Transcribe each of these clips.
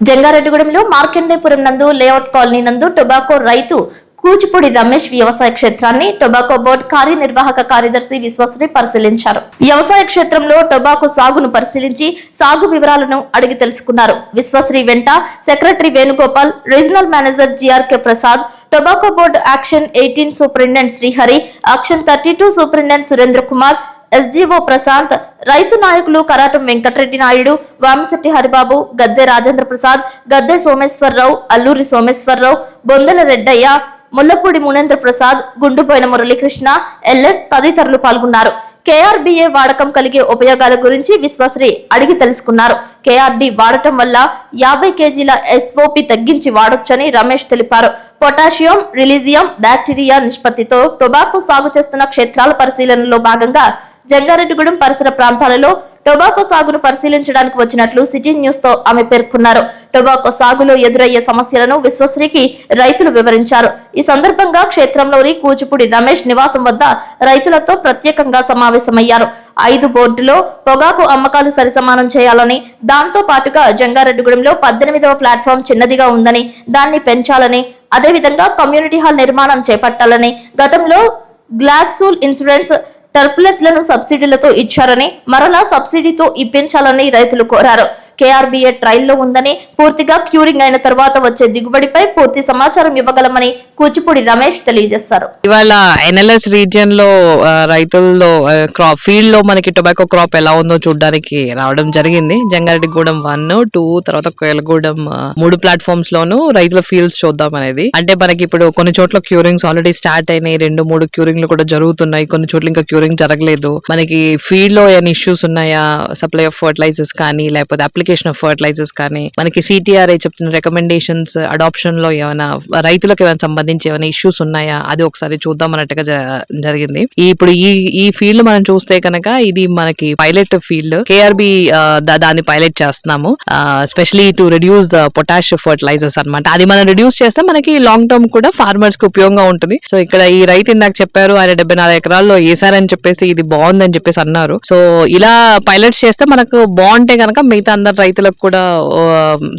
జంగారెడ్డిగూడెంలో మార్కండేపురం నందు layout colony నందు tobacco రైతు కూచిపూడి రమేష్ వ్యవసాయ క్షేత్రాన్ని టొబాకో బోర్డు కార్యనిర్వాహక కార్యదర్శి విశ్వశ్రీ పరిశీలించారు. వ్యవసాయ క్షేత్రంలో టొబాకో సాగును పరిశీలించి సాగు వివరాలను అడిగి తెలుసుకున్నారు. విశ్వశ్రీ వెంట secretary Venugopal regional manager GRK Prasad tobacco board action eighteen superintendent Srihari action thirty two superintendent Surendra Kumar SGO Prashanth రైతు నాయకులు కరాటం వెంకటరెడ్డి నాయుడు వామిశెట్టి హరిబాబు గద్దె రాజేంద్ర ప్రసాద్ గద్దె సోమేశ్వరరావు అల్లూరి సోమేశ్వరరావు బొందల రెడ్డయ్య ముల్లపూడి మునేంద్ర ప్రసాద్ గుండుపోయిన మురళీకృష్ణ ఎల్ఎస్ తదితరులు పాల్గొన్నారు. కేఆర్బీఏ వాడకం కలిగే ఉపయోగాల గురించి విశ్వశ్రీ అడిగి తెలుసుకున్నారు. కేఆర్డి వాడటం వల్ల యాభై కేజీల ఎస్ఓపి తగ్గించి వాడొచ్చని రమేష్ తెలిపారు. పొటాషియం రిలీజియం బ్యాక్టీరియా నిష్పత్తితో టొబాకో సాగు చేస్తున్న క్షేత్రాల పరిశీలనలో భాగంగా జంగారెడ్డిగూడెం పరిసర ప్రాంతాలలో టొబాకో సాగును పరిశీలించడానికి వచ్చినట్లు సిటీ న్యూస్తో ఆమె పేర్కొన్నారు. టొబాకో సాగులో ఎదురయ్యే సమస్యలను విశ్వశ్రీకి రైతులు వివరించారు. ఈ సందర్భంగా క్షేత్రంలోని కూచిపూడి రమేష్ నివాసం వద్ద రైతులతో ప్రత్యేకంగా సమావేశమయ్యారు. ఐదు బోర్డులో పొగాకు అమ్మకాలు సరిసమానం చేయాలని దాంతో పాటుగా జంగారెడ్డిగూడెంలో పద్దెనిమిదవ ప్లాట్ఫామ్ చిన్నదిగా ఉందని దాన్ని పెంచాలని అదేవిధంగా కమ్యూనిటీ హాల్ నిర్మాణం చేపట్టాలని గతంలో గ్లాసూల్ ఇన్సూరెన్స్ టర్పులెస్లను సబ్సిడీలతో ఇచ్చారని మరలా సబ్సిడీతో ఇప్పించాలని రైతులు కోరారు. కేఆర్బీఏ ట్రయల్లో ఉందని పూర్తిగా క్యూరింగ్ అయిన తర్వాత వచ్చే దిగుబడిపై పూర్తి సమాచారం ఇవ్వగలమని కూచిపూడి రమేష్ తెలియజేశారు. ఇవాళ ఎన్ఎల్ఎస్ రీజియన్లో రైతుల్లో క్రాప్ ఫీల్డ్లో మనకి టొబాకో క్రాప్ ఎలా ఉందో చూడడానికి రావడం జరిగింది. జంగారెడ్డిగూడెం వన్ టూ తర్వాత కోయలగూడెం మూడు ప్లాట్ఫామ్స్ లోను రైతుల ఫీల్డ్స్ చూద్దాం అనేది అంటే మనకి ఇప్పుడు కొన్ని చోట్ల క్యూరింగ్స్ ఆల్రెడీ స్టార్ట్ అయినాయి. రెండు మూడు క్యూరింగ్లు కూడా జరుగుతున్నాయి. కొన్ని చోట్ల ఇంకా క్యూరింగ్ జరగలేదు. మనకి ఫీల్డ్లో ఏమైనా ఇష్యూస్ ఉన్నాయా? సప్లై ఆఫ్ ఫర్టిలైజర్స్ కానీ లేకపోతే అప్లికేషన్ ఆఫ్ ఫర్టిలైజర్స్ కానీ మనకి సిటిఆర్ఐ చెప్తున్న రికమెండేషన్స్ అడాప్షన్లో ఏమైనా రైతులకు ఏమైనా సంబంధించి ఏమైనా ఇష్యూస్ ఉన్నాయా? అది ఒకసారి చూద్దాం అన్నట్టుగా జరిగింది. ఇప్పుడు ఈ ఈ ఫీల్డ్ మనం చూస్తే కనుక ఇది మనకి పైలట్ ఫీల్డ్ కేఆర్బి దాన్ని పైలట్ చేస్తున్నాము. Specially to reduce the potash fertilisers అన్నమాట. అది మనం రిడ్యూస్ చేస్తే మనకి లాంగ్ టర్మ్ కూడా ఫార్మర్స్కి ఉపయోగంగా ఉంటుంది. సో ఇక్కడ ఈ రైతు ఇందాక చెప్పారు ఆయన డెబ్బై నాలుగు ఎకరాల్లో వేసారని చెప్పేసి ఇది బాగుందని చెప్పేసి అన్నారు. సో ఇలా పైలట్స్ చేస్తే మనకు బాగుంటే కనుక మిగతా అందరు రైతులకు కూడా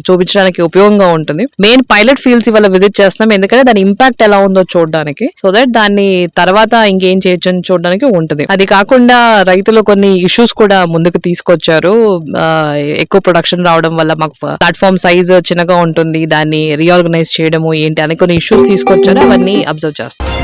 చూపించడానికి ఉపయోగంగా ఉంటుంది. మెయిన్ పైలట్ ఫీల్డ్స్ ఇవాళ విజిట్ చేస్తున్నాం. ఎందుకంటే దాని ఇంపాక్ట్ ఎలా ఉందో చూడడానికి. సో దట్ దాన్ని తర్వాత ఇంకేం చేయొచ్చు అని చూడడానికి ఉంటుంది. అది కాకుండా రైతులు కొన్ని ఇష్యూస్ కూడా ముందుకు తీసుకొచ్చారు. ఎక్కువ ప్రొడక్షన్ రావడం వల్ల మాకు ప్లాట్ఫామ్ సైజ్ చిన్నగా ఉంటుంది. దాన్ని రీఆర్గనైజ్ చేయడము ఏంటి అని కొన్ని ఇష్యూస్ తీసుకొచ్చారు. అవన్నీ అబ్జర్వ్ చేస్తాం.